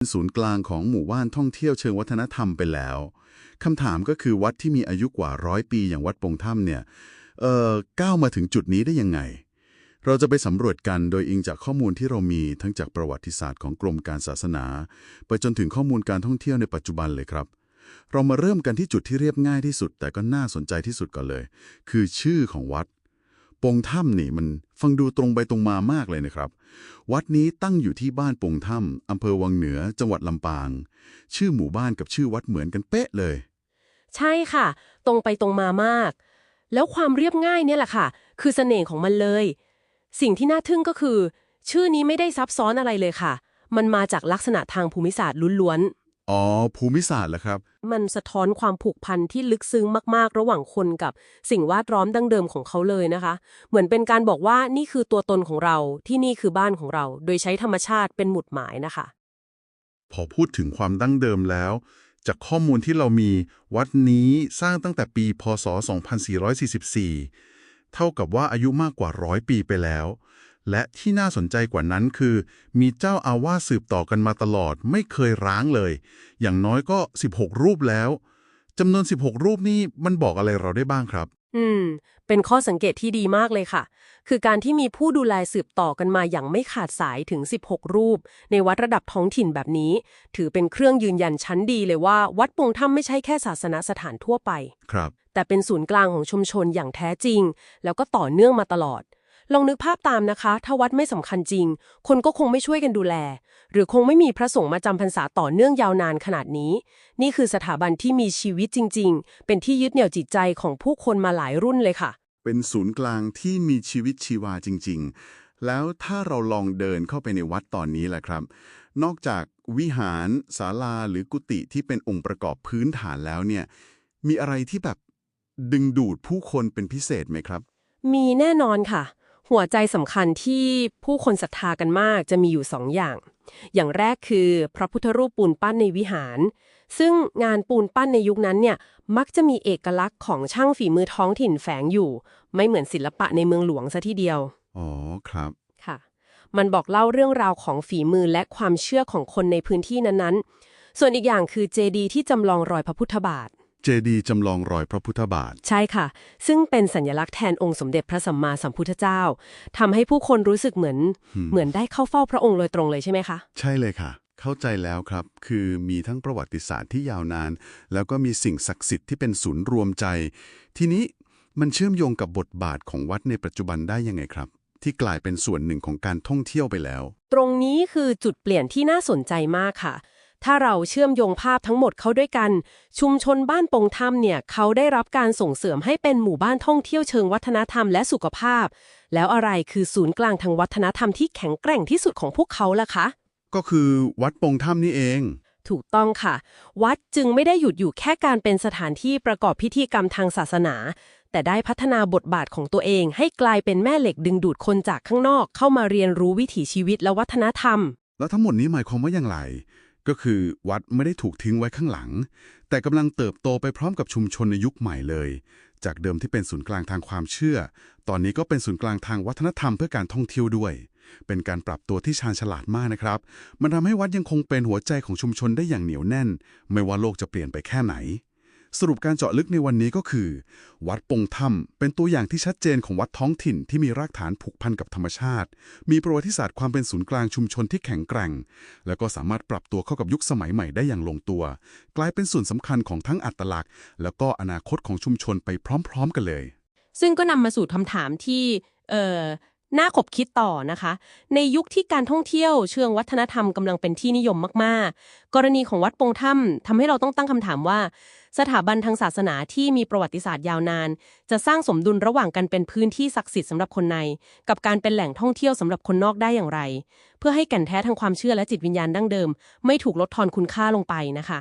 เป็นศูนย์กลางของหมู่บ้านท่องเที่ยวเชิงวัฒนธรรมไปแล้วคำถามก็คือวัดที่มีอายุกว่าร้อยปีอย่างวัดปงถ้ำเนี่ยเอ่อก้าวมาถึงจุดนี้ได้ยังไง เราจะไปสำรวจกันโดยอิงจากข้อมูลที่เรามีทั้งจากประวัติศาสตร์ของกรมการศาสนา ไปจนถึงข้อมูลการท่องเที่ยวในปัจจุบันเลยครับ เรามาเริ่มกันที่จุดที่เรียบง่ายที่สุด แต่ก็น่าสนใจที่สุดก่อนเลย คือชื่อของวัด ปงถ้ำนี่มันฟังดูตรงไปตรงมามากเลยนะครับ วัดนี้ตั้งอยู่ที่บ้านปงถ้ำอำเภอวังเหนือ จังหวัดลำปาง ชื่อหมู่บ้านกับชื่อวัดเหมือนกันเป๊ะเลย ใช่ค่ะ ตรงไปตรงมามาก แล้วความเรียบง่ายเนี่ยแหละค่ะ คือเสน่ห์ของมันเลย สิ่งที่น่าทึ่งก็คือ ชื่อนี้ไม่ได้ซับซ้อนอะไรเลยค่ะ มันมาจากลักษณะทางภูมิศาสตร์ล้วน อ๋อ ภูมิศาสตร์เหรอครับๆมันสะท้อนความผูกพันที่ลึกซึ้งมาก ๆ ระหว่างคนกับสิ่งแวดล้อมดั้งเดิมของเขาเลยนะคะ เหมือนเป็นการบอกว่านี่คือตัวตนของเราที่นี่คือบ้านของเรา โดยใช้ธรรมชาติเป็นหมุดหมายนะคะ พอพูดถึงความดั้งเดิมแล้ว จากข้อมูลที่เรามีวัดนี้สร้างตั้งแต่ปี พศ 2444 เท่ากับว่าอายุมากกว่าร้อยปีไปแล้ว และที่น่าสนใจกว่านั้นคือ มีเจ้าอาวาสสืบต่อกันมาตลอดไม่เคยร้างเลย อย่างน้อยก็ 16 รูปแล้วจำนวน 16 รูปนี่มันบอกอะไรเราได้บ้างครับ อืม เป็นข้อสังเกตที่ดีมากเลยค่ะ คือการที่มีผู้ดูแลสืบต่อกันมาอย่างไม่ขาดสายถึง 16 รูป ในวัดระดับท้องถิ่นแบบนี้ ถือเป็นเครื่องยืนยันชั้นดีเลยว่า วัดปงถ้ำไม่ใช่แค่ศาสนสถานทั่วไป ครับ แต่เป็นศูนย์กลางของชุมชนอย่างแท้จริง แล้วก็ต่อเนื่องมาตลอด ลองนึกภาพตามนะคะ ถ้าวัดไม่สำคัญจริง คนก็คงไม่ช่วยกันดูแล หรือคงไม่มีพระสงฆ์มาจำพรรษาต่อเนื่องยาวนานขนาดนี้ นี่คือสถาบันที่มีชีวิตจริง ๆ เป็นที่ยึดเหนี่ยวจิตใจของผู้คนมาหลายรุ่นเลยค่ะ เป็นศูนย์กลางที่มีชีวิตชีวาจริง ๆ แล้วถ้าเราลองเดินเข้าไปในวัดตอนนี้แหละครับ นอกจากวิหารศาลาหรือกุฏิที่เป็นองค์ประกอบพื้นฐานแล้วเนี่ย มีอะไรที่แบบดึงดูดผู้คนเป็นพิเศษไหมครับ มีแน่นอนค่ะ หัวใจสำคัญที่ผู้คนศรัทธากันมากจะมีอยู่สองอย่าง อย่างแรกคือพระพุทธรูปปูนปั้นในวิหาร ซึ่งงานปูนปั้นในยุคนั้นเนี่ยมักจะมีเอกลักษณ์ของช่างฝีมือท้องถิ่นแฝงอยู่ ไม่เหมือนศิลปะในเมืองหลวงซะทีเดียว อ๋อ ครับค่ะ มันบอกเล่าเรื่องราวของฝีมือและความเชื่อของคนในพื้นที่นั้นๆ ส่วนอีกอย่างคือเจดีย์ที่จำลองรอยพระพุทธบาท เจดีย์จำลองรอยพระพุทธบาท ใช่ค่ะ ซึ่งเป็นสัญลักษณ์แทนองค์สมเด็จพระสัมมาสัมพุทธเจ้าทำให้ผู้คนรู้สึกเหมือนอืมเหมือนได้เข้าเฝ้าพระองค์โดยตรงเลยใช่ไหมคะ ใช่เลยค่ะ เข้าใจแล้วครับ คือมีทั้งประวัติศาสตร์ที่ยาวนาน แล้วก็มีสิ่งศักดิ์สิทธิ์ที่เป็นศูนย์รวมใจ ทีนี้มันเชื่อมโยงกับบทบาทของวัดในปัจจุบันได้ยังไงครับ ที่กลายเป็นส่วนหนึ่งของการท่องเที่ยวไปแล้ว ตรงนี้คือจุดเปลี่ยนที่น่าสนใจมากค่ะ ถ้าเราเชื่อมโยงภาพทั้งหมดเข้าด้วยกัน ชุมชนบ้านปงถ้ำเนี่ยเขาได้รับการส่งเสริมให้เป็นหมู่บ้านท่องเที่ยวเชิงวัฒนธรรมและสุขภาพ แล้วอะไรคือศูนย์กลางทางวัฒนธรรมที่แข็งแกร่งที่สุดของพวกเขาล่ะคะ ก็คือวัดปงถ้ำนี่เอง ถูกต้องค่ะ วัดจึงไม่ได้หยุดอยู่แค่การเป็นสถานที่ประกอบพิธีกรรมทางศาสนา แต่ได้พัฒนาบทบาทของตัวเอง ให้กลายเป็นแม่เหล็กดึงดูดคนจากข้างนอก เข้ามาเรียนรู้วิถีชีวิตและวัฒนธรรม แล้วทั้งหมดนี้หมายความว่าอย่างไร ก็คือวัดไม่ได้ถูกทิ้งไว้ข้างหลัง แต่กำลังเติบโตไปพร้อมกับชุมชนในยุคใหม่เลย จากเดิมที่เป็นศูนย์กลางทางความเชื่อ ตอนนี้ก็เป็นศูนย์กลางทางวัฒนธรรมเพื่อการท่องเที่ยวด้วย เป็นการปรับตัวที่ชาญฉลาดมากนะครับ มันทำให้วัดยังคงเป็นหัวใจของชุมชนได้อย่างเหนียวแน่น ไม่ว่าโลกจะเปลี่ยนไปแค่ไหน สรุปการเจาะลึกในวันนี้ก็คือ วัดปงถ้ำเป็นตัวอย่างที่ชัดเจนของวัดท้องถิ่นที่มีรากฐานผูกพันกับธรรมชาติ มีประวัติศาสตร์ความเป็นศูนย์กลางชุมชนที่แข็งแกร่ง แล้วก็สามารถปรับตัวเข้ากับยุคสมัยใหม่ได้อย่างลงตัว กลายเป็นส่วนสำคัญของทั้งอัตลักษณ์ แล้วก็อนาคตของชุมชนไปพร้อม ๆ กันเลย ซึ่งก็นำมาสู่คำถามที่เอ่อ น่าขบคิดต่อนะคะ ในยุคที่การท่องเที่ยวเชิงวัฒนธรรมกำลังเป็นที่นิยมมากๆ กรณีของวัดปงถ้ำทำให้เราต้องตั้งคำถามว่า สถาบันทางศาสนาที่มีประวัติศาสตร์ยาวนาน จะสร้างสมดุลระหว่างการเป็นพื้นที่ศักดิ์สิทธิ์สำหรับคนใน กับการเป็นแหล่งท่องเที่ยวสำหรับคนนอกได้อย่างไร เพื่อให้แก่นแท้ทางความเชื่อและจิตวิญญาณดั้งเดิม ไม่ถูกลดทอนคุณค่าลงไปนะคะ